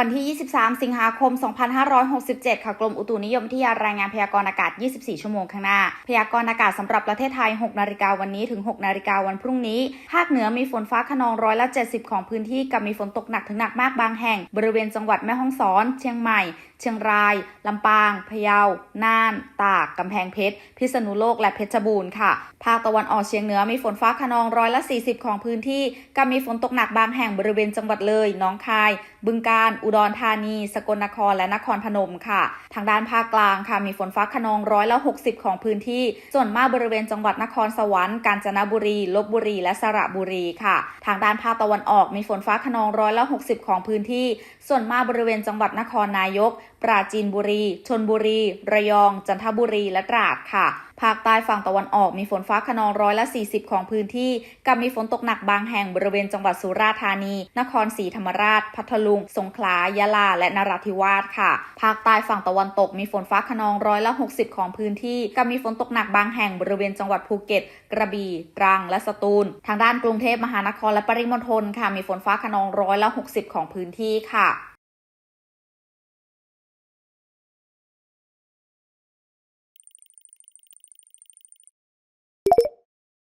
วันที่ 23 สิงหาคม 2567 ค่ะ กรมอุตุนิยมวิทยารายงานพยากรณ์อากาศ 24 ชั่วโมงข้างหน้า พยากรณ์อากาศสำหรับประเทศไทย 6 นาฬิกาวันนี้ถึง 6 นาฬิกาวันพรุ่งนี้ ภาคเหนือมีฝนฟ้าขนองร้อยละ 70 ของพื้นที่กับมีฝนตกหนักถึงหนักมากบางแห่ง บริเวณจังหวัดแม่ฮ่องสอน เชียงใหม่เชียงราย ลำปาง พะเยา น่าน ตาก กำแพงเพชร พิษณุโลก และเพชรบูรณ์ค่ะ ภาคตะวันออกเฉียงเหนือมีฝนฟ้าขนองร้อยละ 40 ของพื้นที่กับมีฝนตกหนักบางแห่งบริเวณจังหวัดเลย น้องคาย บึงกาฬ อุดรธานี สกลนคร และนครพนมค่ะ ทางด้านภาคกลางค่ะ มีฝนฟ้าขนองร้อยละ 60 ของพื้นที่ ส่วนมากบริเวณจังหวัดนครสวรรค์ กาญจนบุรี ลบบุรี และสระบุรีค่ะ ทางด้านภาคตะวันออกมีฝนฟ้าขนองร้อยละ 60 ของพื้นที่ ส่วนมากบริเวณจังหวัดนครนายก ปราจีนบุรี ชนบุรี ระยอง จันทบุรี และตราดค่ะ ภาคใต้ฝั่งตะวันออกมีฝนฟ้าขนองร้อยละ 40 ของพื้นที่ กับมีฝนตกหนักบางแห่งบริเวณจังหวัดสุราษฎร์ธานี นครศรีธรรมราช พัทลุง สงขลา ยะลา และนราธิวาสค่ะ ภาคใต้ฝั่งตะวันตกมีฝนฟ้าขนองร้อยละ 60 ของพื้นที่ กับมีฝนตกหนักบางแห่งบริเวณจังหวัดภูเก็ต กระบี่ ตรัง และสตูล ทางด้านกรุงเทพมหานครและปริมณฑลค่ะ มีฝนฟ้าขนองร้อยละ 60 ของพื้นที่ค่ะ